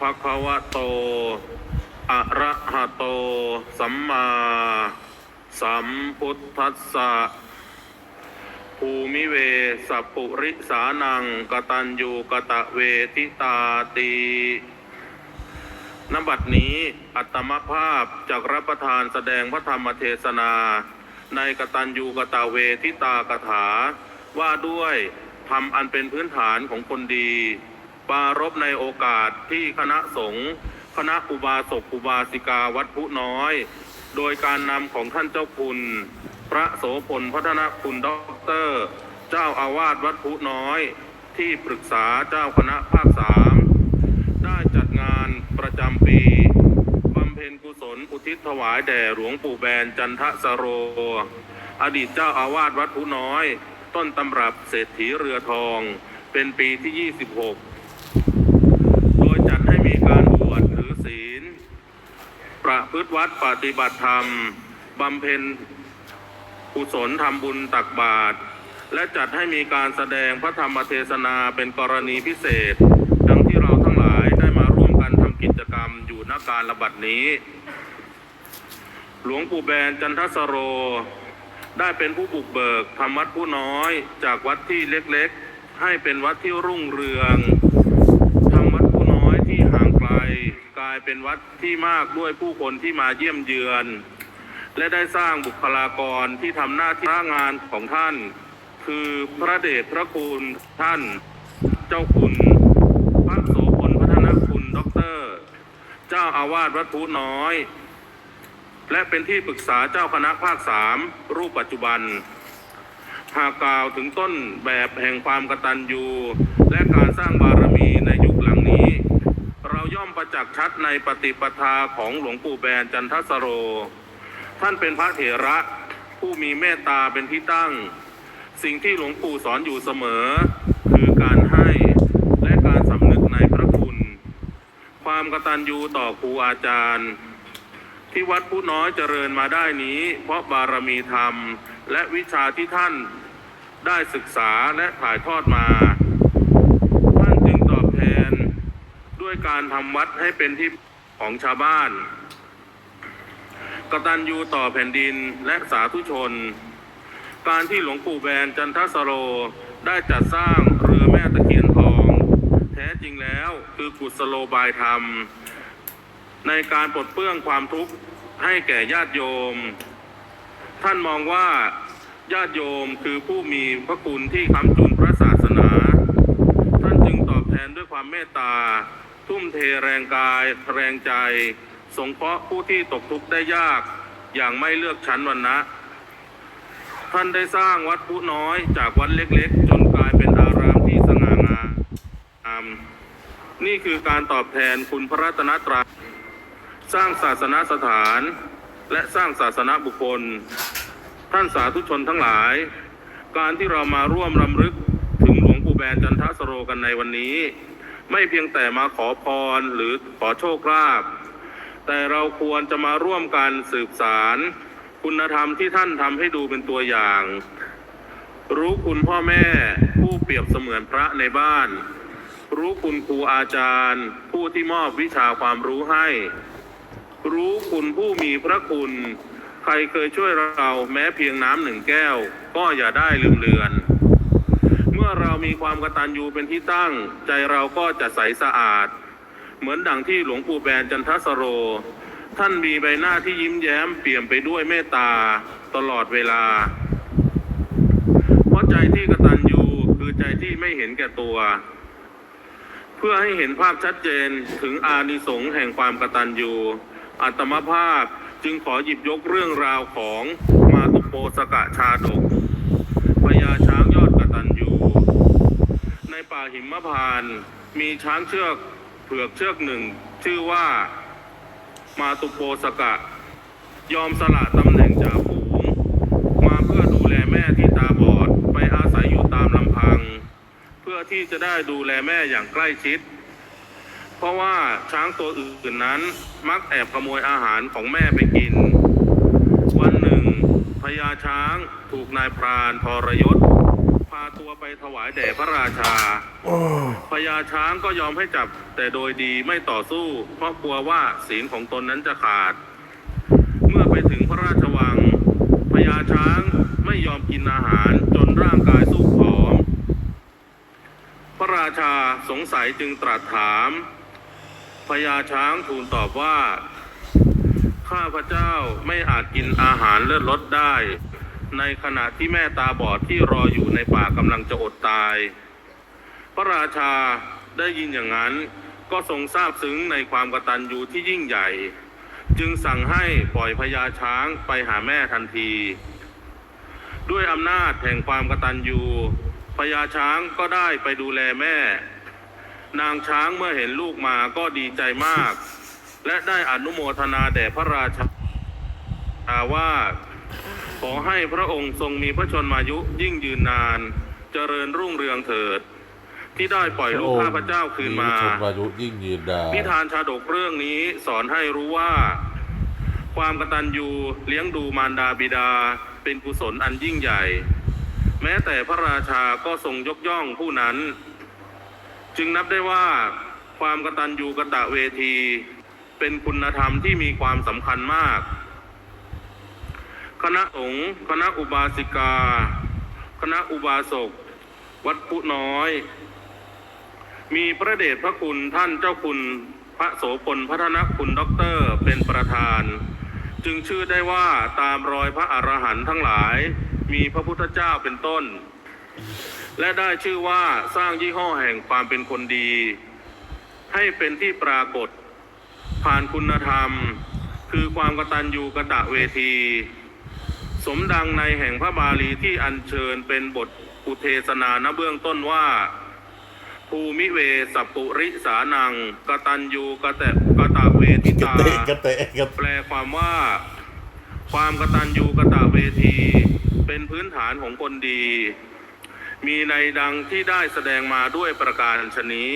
ภะคะวะโต อะระหะโต สัมมาสัมพุทธัสสะ ภูมิเวสปุริสานังกตัญญูกะตะเวทิตาตีนบัดนี้อัตมภาพจากรับประทานแสดงพระธรรมเทศนา ในกตัญญูกะตะเวทิตากถา ว่าด้วยทำอันเป็นพื้นฐานของคนดี ปารบในโอกาสที่คณะสงฆ์คณะอุบาสกอุบาสิกาวัดผู้น้อย โดยการนำของท่านเจ้าคุณ พระโสพลพัฒนคุณด็อกเตอร์ เจ้าอาวาสวัดผู้น้อย ที่ปรึกษาเจ้าคณะภาคสามได้จัดงานประจำปีบำเพ็ญกุศลอุทิศถวายแด่หลวงปู่แบนจันทสโร อดีตเจ้าอาวาสวัดผู้น้อย ต้นตำรับเศรษฐีเรือทอง เป็นปีที่ 26 โดยจัดให้มีการบวชถือศีล ประพฤติวัดปฏิบัติธรรม บำเพ็ญกุศลทำบุญตักบาตร และจัดให้มีการแสดงพระธรรมเทศนาเป็นกรณีพิเศษ ดังที่เราทั้งหลายได้มาร่วมกันทำกิจกรรมอยู่ณการระบัดนี้ หลวงปู่แบนจันทสโร ได้เป็นผู้บุกเบิกทำวัดผู้น้อย จากวัดที่เล็กๆ ให้เป็นวัดที่รุ่งเรืองทำวัดผู้น้อยที่ห่างไกล ก ลายเป็นวัดที่มากด้วยผู้คนที่มาเยี่ยมเยือน และได้สร้างบุคลากรที่ทำหน้าที่งานของท่าน คือพระเดชพระคุณท่าน เจ้าคุณพระโสพลพัฒนคุณด็อกเตอร์ เจ้าอาวาสวัดผู้น้อย และเป็นที่ปรึกษาเจ้าคณะภาคสามรูปปัจจุบันหากกล่าวถึงต้นแบบแห่งความกตัญญูและการสร้างบารมีในยุคหลังนี้ เราย่อม ประจักษ์ชัดในปฏิปทาของหลวงปู่แบนจันทสโร ท่านเป็นพระเถระผู้มีเมตตาเป็นที่ตั้ง สิ่งที่หลวงปู่สอนอยู่เสมอ คือการให้และการสำนึกในพระคุณ ความกตัญญูต่อครูอาจารย์ ที่วัดผู้น้อยเจริญมาได้นี้ เพราะบารมีธรรม และวิชาที่ท่านได้ศึกษาและถ่ายทอดมา ท่านจึงตอบแทนด้วย การทำวัดให้เป็นที่ของชาวบ้าน กตัญญูต่อแผ่นดินและสาธุชน การที่หลวงปู่แบนจันทสโรได้จัดสร้างเรือแม่ตะเคียนทอง แท้จริงแล้วคือกุศโลบายธรรม ในการปลดเปลื้องความทุกข์ให้แก่ญาติโยม ท่านมองว่าญาติโยมคือผู้มีพระคุณที่ค้ำจุนพระศาสนา ท่านจึงตอบแทนด้วยความเมตตา ทุ่มเทแรงกาย แรงใจ สงเคราะห์ผู้ที่ตกทุกข์ได้ยาก อย่างไม่เลือกชั้นวรรณะท่านได้สร้างวัดผู้น้อยจากวัดเล็กๆ จนกลายเป็นอารามที่สง่างามนี่คือการตอบแทนคุณพระรัตนตรัยสร้างศาสนาสถาน และสร้างศาสนาบุคคล ท่านสาธุชนทั้งหลาย การที่เรามาร่วมรำลึกถึงหลวงปู่แบนจันทสโรกันในวันนี้ ไม่เพียงแต่มาขอพรหรือขอโชคลาภแต่เราควรจะมาร่วมกันสืบสารคุณธรรมที่ท่านทำให้ดูเป็นตัวอย่าง รู้คุณพ่อแม่ผู้เปรียบเสมือนพระในบ้าน รู้คุณครูอาจารย์ ผู้ที่มอบวิชาความรู้ให้ รู้คุณผู้มีพระคุณ ใครเคยช่วยเราแม้เพียงน้ำหนึ่งแก้ว ก็อย่าได้ลืมเลือน มีความกตัญญูเป็นที่ตั้ง ใจเราก็จะใสสะอาด เหมือนดังที่หลวงปู่แบนจันทสโร ท่านมีใบหน้าที่ยิ้มแย้มเปี่ยมไปด้วยเมตตาตลอดเวลา เพราะใจที่กตัญญูคือใจที่ไม่เห็นแก่ตัว เพื่อให้เห็นภาพชัดเจนถึงอานิสงส์แห่งความกตัญญูอัตมภาพจึงขอหยิบยกเรื่องราวของมาตุโปสกะชาดกพญาช้างยอดกตัญญู ใน ป่าหิมพานต์มีช้างเชือกเผือกเชือกหนึ่ง ชื่อว่ามาตุโปสกะ ยอมสละตำแหน่งจ่าฝูง มาเพื่อดูแลแม่ที่ตาบอดไปอาศัยอยู่ตามลำพัง เพื่อที่จะได้ดูแลแม่อย่างใกล้ชิด เพราะว่าช้างตัวอื่นนั้นมักแอบขโมยอาหารของแม่ไปกิน วันหนึ่งพญาช้างถูกนายพรานทรยศาตัวไปถวายแด่พระราชาพญาช้างก็ยอมให้จับ แต่โดยดีไม่ต่อสู้ เพราะกลัวว่าศีลของตนนั้นจะขาด เมื่อไปถึงพระราชวังพญาช้างไม่ยอมกินอาหารจนร่างกายสู้ผอม พระราชาสงสัยจึงตรัสถามพญาช้างทูลตอบว่า ข้าพเจ้าไม่อาจกินอาหารเลือดลดได้ ในขณะที่แม่ตาบอดที่รออยู่ในป่ากำลังจะอดตาย พระราชาได้ยินอย่างนั้นก็ทรงทราบซึ้งในความกตัญญูที่ยิ่งใหญ่ จึงสั่งให้ปล่อยพญาช้างไปหาแม่ทันที ด้วยอำนาจแห่งความกตัญญูพญาช้างก็ได้ไปดูแลแม่ นางช้างเมื่อเห็นลูกมาก็ดีใจมาก และได้อนุโมทนาแด่พระราชาว่า อให้พระองค์ทรงมีพระชนมายุยิ่งยืนนาน เจริญรุ่งเรืองเถิด ที่ได้ปล่อยลูกข้าพเจ้าคืนมาชนวายุยิ่งยืนดานิทานชาดกเรื่องนี้สอนให้รู้ว่า ความกตัญญูเลี้ยงดูมารดาบิดาเป็นกุศลอันยิ่งใหญ่ แม้แต่พระราชาก็ทรงยกย่องผู้นั้น จึงนับได้ว่า ความกตัญญูกตะเวที เป็นคุณธรรมที่มีความสำคัญมาก คณะสงฆ์คณะอุบาสิกา คณะอุบาสก วัดพุน้อย มีพระเดชพระคุณท่านเจ้าคุณพระโสพลพัฒนคุณด็อกเตอร์เป็นประธาน จึงชื่อได้ว่าตามรอยพระอรหันต์ทั้งหลาย มีพระพุทธเจ้าเป็นต้น และได้ชื่อว่าสร้างยี่ห้อแห่งความเป็นคนดี ให้เป็นที่ปรากฏ ผ่านคุณธรรม คือความกตัญญูกะตะเวที สมดังในแห่งพระบาลีที่อัญเชิญเป็นบทอุเทศนาณเบื้องต้นว่า ภูมิเวสัปุริสานัง กตัญญูกะแตกะตะเวทิตาเตกระเตะกระแปลความว่า ความกตัญญูกะตะเวที เป็นพื้นฐานของคนดี มีในดังที่ได้แสดงมาด้วยประการชนี้